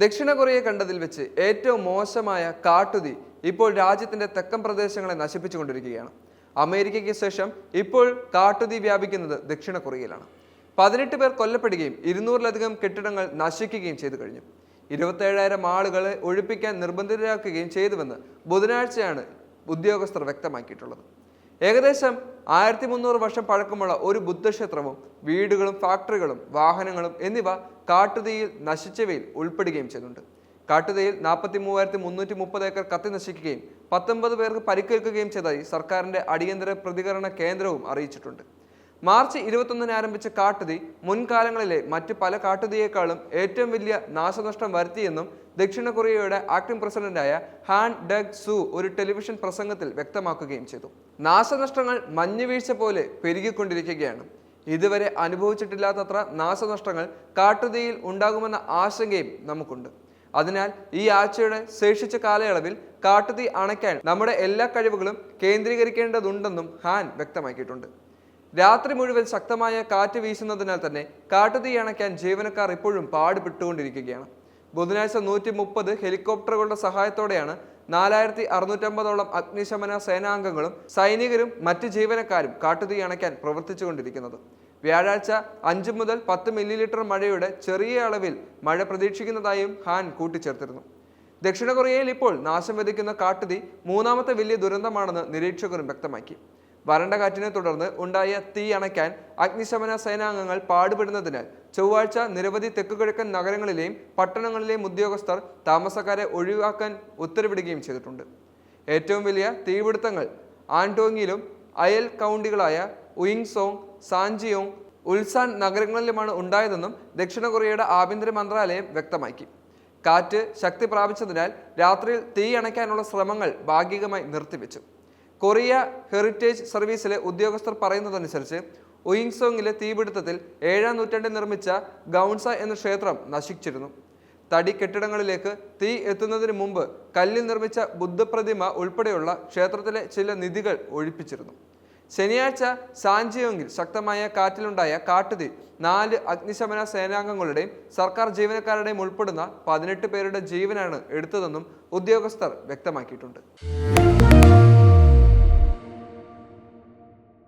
ദക്ഷിണ കൊറിയ കണ്ടതിൽ വെച്ച് ഏറ്റവും മോശമായ കാട്ടുതീ ഇപ്പോൾ രാജ്യത്തിന്റെ തെക്കൻ പ്രദേശങ്ങളെ നശിപ്പിച്ചുകൊണ്ടിരിക്കുകയാണ്. അമേരിക്കയ്ക്ക് ശേഷം ഇപ്പോൾ കാട്ടുതീ വ്യാപിക്കുന്നത് ദക്ഷിണ കൊറിയയിലാണ്. പതിനെട്ട് പേർ കൊല്ലപ്പെടുകയും ഇരുന്നൂറിലധികം കെട്ടിടങ്ങൾ നശിക്കുകയും ചെയ്തു കഴിഞ്ഞു. ഇരുപത്തേഴായിരം ആളുകളെ ഒഴിപ്പിക്കാൻ നിർബന്ധിതരാക്കുകയും ചെയ്തുവെന്ന് ബുധനാഴ്ചയാണ് ഉദ്യോഗസ്ഥർ വ്യക്തമാക്കിയിട്ടുള്ളത്. ഏകദേശം ആയിരത്തി മുന്നൂറ് വർഷം പഴക്കമുള്ള ഒരു ബുദ്ധക്ഷേത്രവും വീടുകളും ഫാക്ടറികളും വാഹനങ്ങളും എന്നിവ കാട്ടുതീയിൽ നശിച്ചവയിൽ ഉൾപ്പെടുകയും ചെയ്തിട്ടുണ്ട് കാട്ടുതീയിൽ നാൽപ്പത്തി മൂവായിരത്തി മുന്നൂറ്റി മുപ്പത് ഏക്കർ കത്തി നശിക്കുകയും പത്തൊമ്പത് പേർക്ക് പരിക്കേൽക്കുകയും ചെയ്തതായി സർക്കാരിന്റെ അടിയന്തര പ്രതികരണ കേന്ദ്രവും അറിയിച്ചിട്ടുണ്ട്. മാർച്ച് ഇരുപത്തൊന്നിന് ആരംഭിച്ച കാട്ടുതീ മുൻകാലങ്ങളിലെ മറ്റ് പല കാട്ടുതീയേക്കാളും ഏറ്റവും വലിയ നാശനഷ്ടം വരുത്തിയെന്നും ദക്ഷിണ കൊറിയയുടെ ആക്ടിംഗ് പ്രസിഡന്റായ ഹാൻ ഡഗ് സു ഒരു ടെലിവിഷൻ പ്രസംഗത്തിൽ വ്യക്തമാക്കുകയും ചെയ്തു. നാശനഷ്ടങ്ങൾ മഞ്ഞുവീഴ്ച പോലെ പെരുകിക്കൊണ്ടിരിക്കുകയാണ്. ഇതുവരെ അനുഭവിച്ചിട്ടില്ലാത്തത്ര നാശനഷ്ടങ്ങൾ കാട്ടുതീയിൽ ഉണ്ടാകുമെന്ന ആശങ്കയും നമുക്കുണ്ട്. അതിനാൽ ഈ ആഴ്ചയുടെ ശേഷിച്ച കാലയളവിൽ കാട്ടുതീ അണയ്ക്കാൻ നമ്മുടെ എല്ലാ കഴിവുകളും കേന്ദ്രീകരിക്കേണ്ടതുണ്ടെന്നും ഹാൻ വ്യക്തമാക്കിയിട്ടുണ്ട്. രാത്രി മുഴുവൻ ശക്തമായ കാറ്റ് വീശുന്നതിനാൽ തന്നെ കാട്ടുതീ അണയ്ക്കാൻ ജീവനക്കാർ ഇപ്പോഴും പാടുപെട്ടുകൊണ്ടിരിക്കുകയാണ്. ബുധനാഴ്ച നൂറ്റി മുപ്പത് ഹെലികോപ്റ്ററുകളുടെ സഹായത്തോടെയാണ് നാലായിരത്തി അറുന്നൂറ്റമ്പതോളം അഗ്നിശമന സേനാംഗങ്ങളും സൈനികരും മറ്റ് ജീവനക്കാരും കാട്ടുതീ അണയ്ക്കാൻ പ്രവർത്തിച്ചുകൊണ്ടിരിക്കുന്നത്. വ്യാഴാഴ്ച അഞ്ച് മുതൽ പത്ത് മില്ലി ലിറ്റർ മഴയുടെ ചെറിയ അളവിൽ മഴ പ്രതീക്ഷിക്കുന്നതായും ഹാൻ കൂട്ടിച്ചേർത്തിരുന്നു. ദക്ഷിണ കൊറിയയിൽ ഇപ്പോൾ നാശം വിതയ്ക്കുന്ന കാട്ടുതീ മൂന്നാമത്തെ വലിയ ദുരന്തമാണെന്ന് നിരീക്ഷകരും വ്യക്തമാക്കി. വരണ്ട കാറ്റിനെ തുടർന്ന് ഉണ്ടായ തീ അണയ്ക്കാൻ അഗ്നിശമന സേനാംഗങ്ങൾ പാടുപെടുന്നതിനാൽ ചൊവ്വാഴ്ച നിരവധി തെക്കുകിഴക്കൻ നഗരങ്ങളിലെയും പട്ടണങ്ങളിലെയും ഉദ്യോഗസ്ഥർ താമസക്കാരെ ഒഴിവാക്കാൻ ഉത്തരവിടുകയും ചെയ്തിട്ടുണ്ട്. ഏറ്റവും വലിയ തീപിടുത്തങ്ങൾ ആൻഡോങ്ങിലും അയൽ കൗണ്ടികളായ ഉയിങ്സോങ് സാഞ്ചിയോങ് ഉൽസാൻ നഗരങ്ങളിലുമാണ് ഉണ്ടായതെന്നും ദക്ഷിണ കൊറിയയുടെ ആഭ്യന്തര മന്ത്രാലയം വ്യക്തമാക്കി. കാറ്റ് ശക്തി പ്രാപിച്ചതിനാൽ രാത്രിയിൽ തീ അണയ്ക്കാനുള്ള ശ്രമങ്ങൾ ഭാഗികമായി നിർത്തിവെച്ചു. കൊറിയ ഹെറിറ്റേജ് സർവീസിലെ ഉദ്യോഗസ്ഥർ പറയുന്നതനുസരിച്ച് ഉയിങ്സോങ്ങിലെ തീപിടുത്തത്തിൽ ഏഴാം നൂറ്റാണ്ടിൽ നിർമ്മിച്ച ഗൗൺസ എന്ന ക്ഷേത്രം നശിച്ചിരുന്നു. തടി കെട്ടിടങ്ങളിലേക്ക് തീ എത്തുന്നതിന് മുമ്പ് കല്ലിൽ നിർമ്മിച്ച ബുദ്ധപ്രതിമ ഉൾപ്പെടെയുള്ള ക്ഷേത്രത്തിലെ ചില നിധികൾ ഒഴിപ്പിച്ചിരുന്നു. ശനിയാഴ്ച സാഞ്ചിയോങ്ങിൽ ശക്തമായ കാറ്റിലുണ്ടായ കാട്ടുതീ നാല് അഗ്നിശമന സേനാംഗങ്ങളുടെയും സർക്കാർ ജീവനക്കാരുടെയും ഉൾപ്പെടുന്ന പതിനെട്ട് പേരുടെ ജീവനാണ് എടുത്തതെന്നും ഉദ്യോഗസ്ഥർ വ്യക്തമാക്കിയിട്ടുണ്ട്.